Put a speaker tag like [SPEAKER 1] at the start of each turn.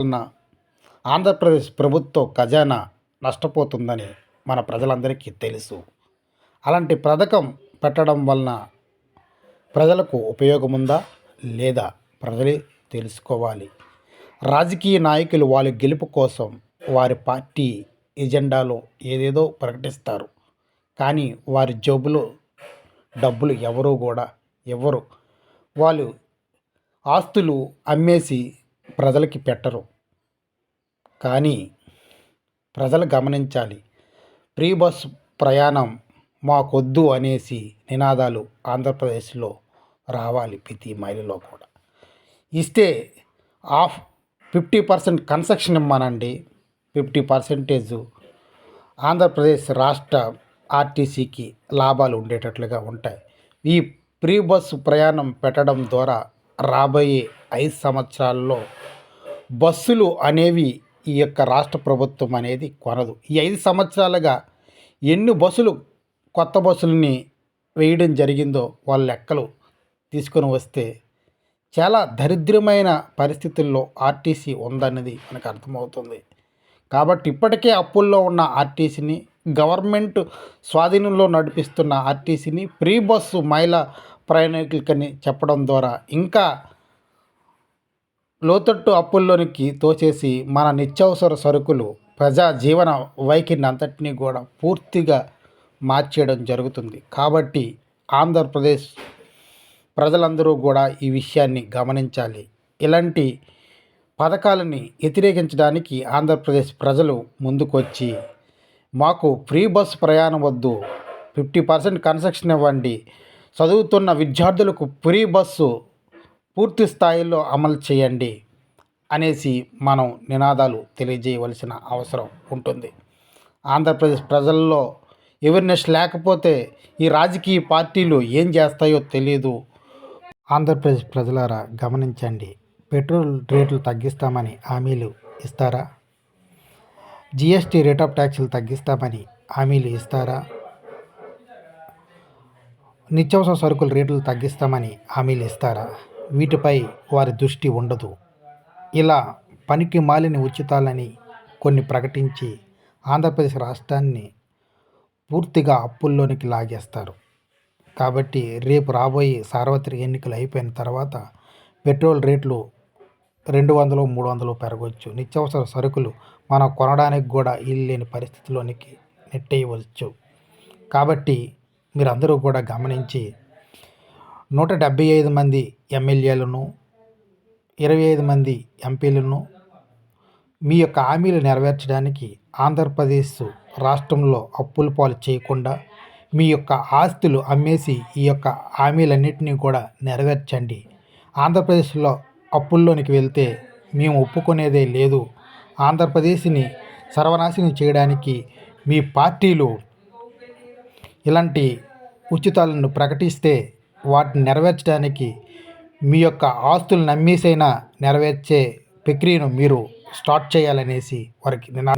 [SPEAKER 1] వలన ఆంధ్రప్రదేశ్ ప్రభుత్వ ఖజానా నష్టపోతుందని మన ప్రజలందరికీ తెలుసు. అలాంటి పథకం పెట్టడం వలన ప్రజలకు ఉపయోగం ఉందా లేదా ప్రజలే తెలుసుకోవాలి. రాజకీయ నాయకులు వాళ్ళ గెలుపు కోసం వారి పార్టీ ఎజెండాలో ఏదేదో ప్రకటిస్తారు. కానీ వారి జబ్బులు డబ్బులు ఎవరు కూడా ఇవ్వరు వాళ్ళు ఆస్తులు అమ్మేసి ప్రజలకి పెట్టరు. కానీ ప్రజలు గమనించాలి. ఫ్రీ బస్ ప్రయాణం మాకొద్దు అనేసి నినాదాలు ఆంధ్రప్రదేశ్లో రావాలి ప్రతి మైలులో కూడా. ఇస్తే ఆఫ్ ఫిఫ్టీ పర్సెంట్ కన్సెషన్ ఇమ్మనండి. ఫిఫ్టీ పర్సెంటేజ్ ఆంధ్రప్రదేశ్ రాష్ట్ర ఆర్టీసీకి లాభాలు ఉండేటట్లుగా ఉంటాయి. ఈ ఫ్రీ బస్సు ప్రయాణం పెట్టడం ద్వారా రాబోయే ఐదు సంవత్సరాల్లో బస్సులు అనేవి ఈ యొక్క రాష్ట్ర ప్రభుత్వం అనేది కొనదు. ఈ ఐదు సంవత్సరాలుగా ఎన్ని బస్సులు కొత్త బస్సులని వేయడం జరిగిందో వాళ్ళ లెక్కలు తీసుకొని వస్తే చాలా దరిద్రమైన పరిస్థితుల్లో ఆర్టీసీ ఉందన్నది మనకు అర్థమవుతుంది. కాబట్టి ఇప్పటికే అప్పుల్లో ఉన్న ఆర్టీసీని గవర్నమెంట్ స్వాధీనంలో నడిపిస్తున్న ఆర్టీసీని ఫ్రీ బస్సు మహిళా ప్రయాణికులకని చెప్పడం ద్వారా ఇంకా లోతట్టు అప్పుల్లోనికి తోచేసి మన నిత్యావసర సరుకులు ప్రజా జీవన వైఖరిని అంతటినీ కూడా పూర్తిగా మార్చేయడం జరుగుతుంది. కాబట్టి ఆంధ్రప్రదేశ్ ప్రజలందరూ కూడా ఈ విషయాన్ని గమనించాలి. ఇలాంటి పథకాలని వ్యతిరేకించడానికి ఆంధ్రప్రదేశ్ ప్రజలు ముందుకొచ్చి మాకు ఫ్రీ బస్ ప్రయాణం వద్దు ఫిఫ్టీ పర్సెంట్ కన్సెషన్ ఇవ్వండి చదువుతున్న విద్యార్థులకు ఫ్రీ బస్సు పూర్తి స్థాయిలో అమలు చేయండి అనేసి మనం నినాదాలు తెలియజేయవలసిన అవసరం ఉంటుంది. ఆంధ్రప్రదేశ్ ప్రజల్లో అవేర్నెస్ లేకపోతే ఈ రాజకీయ పార్టీలు ఏం చేస్తాయో తెలియదు ఆంధ్రప్రదేశ్ ప్రజలారా గమనించండి. పెట్రోల్ రేట్లు తగ్గిస్తామని హామీలు ఇస్తారా? జిఎస్టీ రేట్ ఆఫ్ ట్యాక్స్లు తగ్గిస్తామని హామీలు ఇస్తారా? నిత్యావసర సరుకుల రేట్లు తగ్గిస్తామని హామీలు ఇస్తారా? వీటిపై వారి దృష్టి ఉండదు. ఇలా పనికి మాలిన ఉచితాలని కొన్ని ప్రకటించి ఆంధ్రప్రదేశ్ రాష్ట్రాన్ని పూర్తిగా అప్పుల్లోనికి లాగేస్తారు. కాబట్టి రేపు రాబోయే సార్వత్రిక ఎన్నికలు అయిపోయిన తర్వాత పెట్రోల్ రేట్లు రెండు వందలు మూడు వందలు పెరగవచ్చు నిత్యావసర సరుకులు మనం కొనడానికి కూడా ఇల్లు లేని పరిస్థితిలోనికి నెట్టేయవచ్చు. కాబట్టి మీరందరూ కూడా గమనించి నూట డెబ్బై ఐదు మంది ఎమ్మెల్యేలను ఇరవై ఐదు మంది ఎంపీలను మీ యొక్క హామీలు నెరవేర్చడానికి ఆంధ్రప్రదేశ్ రాష్ట్రంలో అప్పుల పాలు చేయకుండా మీ యొక్క ఆస్తులు అమ్మేసి ఈ యొక్క హామీలన్నింటినీ కూడా నెరవేర్చండి. ఆంధ్రప్రదేశ్లో అప్పుల్లోనికి వెళ్తే మేము ఒప్పుకునేదే లేదు. ఆంధ్రప్రదేశ్ని సర్వనాశనం చేయడానికి మీ పార్టీలు ఇలాంటి ఉచితాలను ప్రకటిస్తే వాటిని నెరవేర్చడానికి మీ యొక్క ఆస్తులు నమ్మేసైనా నెరవేర్చే ప్రక్రియను మీరు స్టార్ట్ చేయాలనేసి వారికి నినా